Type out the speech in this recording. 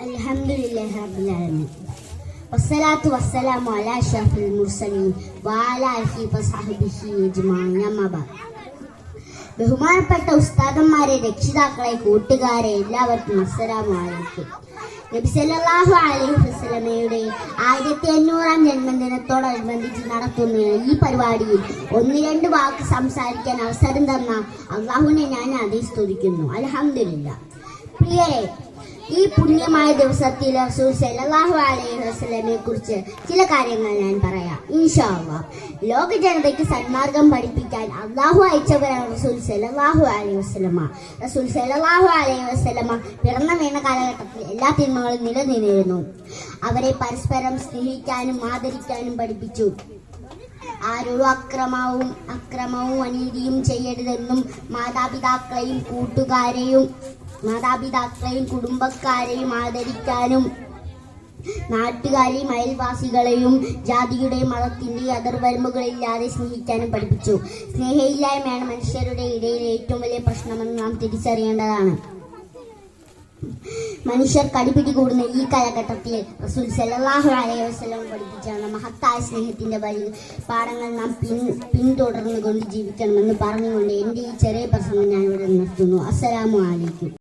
الحمد لله رب العالمين والصلاة والسلام على أشرف المرسلين وعلى آله وصحبه أجمعين أما بعد ബഹുമാനപ്പെട്ട ഉസ്താദന്മാരെ രക്ഷിതാക്കളെ കൂട്ടുകാരെ എല്ലാവർക്കും അസ്സലാമലൈക്കും നബി സല്ലല്ലാഹു അലൈഹി വസല്ലമയുടെ ആയിരത്തി അഞ്ഞൂറാം ജന്മദിനത്തോടനുബന്ധിച്ച് നടത്തുന്ന ഈ പരിപാടിയിൽ ഒന്ന് രണ്ട് വാക്ക് സംസാരിക്കാൻ അവസരം തന്ന അള്ളാഹുവിനെ ഞാൻ അതേ സ്തുതിക്കുന്നു അലഹമില്ല പ്രിയരെ ഈ പുണ്യമായ ദിവസത്തിൽ റസൂൽ അലൈഹി കുറിച്ച് ചില കാര്യങ്ങൾ ഞാൻ പറയാം. ഇൻഷാ ലോക ജനതയ്ക്ക് സന്മാർഗം പഠിപ്പിക്കാൻ അള്ളാഹു അയച്ചവരാണ് റസൂൽ സലാഹു അലൈഹി വസ്ലമ റസൂൽ സലാഹു അലൈഹി വസ്ലമ പിറന്ന വീണ കാലഘട്ടത്തിൽ എല്ലാ തിന്മകളും നിലനിന്നിരുന്നു. അവരെ പരസ്പരം സ്നേഹിക്കാനും ആദരിക്കാനും പഠിപ്പിച്ചു. ആരോടും അക്രമവും അക്രമവും അനീതിയും ചെയ്യരുതെന്നും മാതാപിതാക്കളെയും കൂട്ടുകാരെയും മാതാപിതാക്കളെയും കുടുംബക്കാരെയും ആദരിക്കാനും നാട്ടുകാരെയും അയൽവാസികളെയും ജാതിയുടെയും മതത്തിന്റെയും അതിർവരമ്പുകളില്ലാതെ സ്നേഹിക്കാനും പഠിപ്പിച്ചു. സ്നേഹയില്ലായ്മയാണ് മനുഷ്യരുടെ ഇടയിൽ ഏറ്റവും വലിയ പ്രശ്നമെന്ന് നാം തിരിച്ചറിയേണ്ടതാണ്. മനുഷ്യർ കടിപിടി കൂടുന്ന ഈ കാലഘട്ടത്തിൽ റസൂൽ സലാഹു അലൈഹി വസല്ലം പഠിപ്പിച്ചാണ് മഹത്തായ സ്നേഹത്തിന്റെ വഴി പാഠങ്ങൾ നാം പിൻ പിന്തുടർന്നുകൊണ്ട് ജീവിക്കണമെന്ന് പറഞ്ഞുകൊണ്ട് എന്റെ ഈ ചെറിയ പ്രസംഗം ഞാൻ ഇവിടെ നിർത്തുന്നു. അസ്സലാമു അലൈക്കും.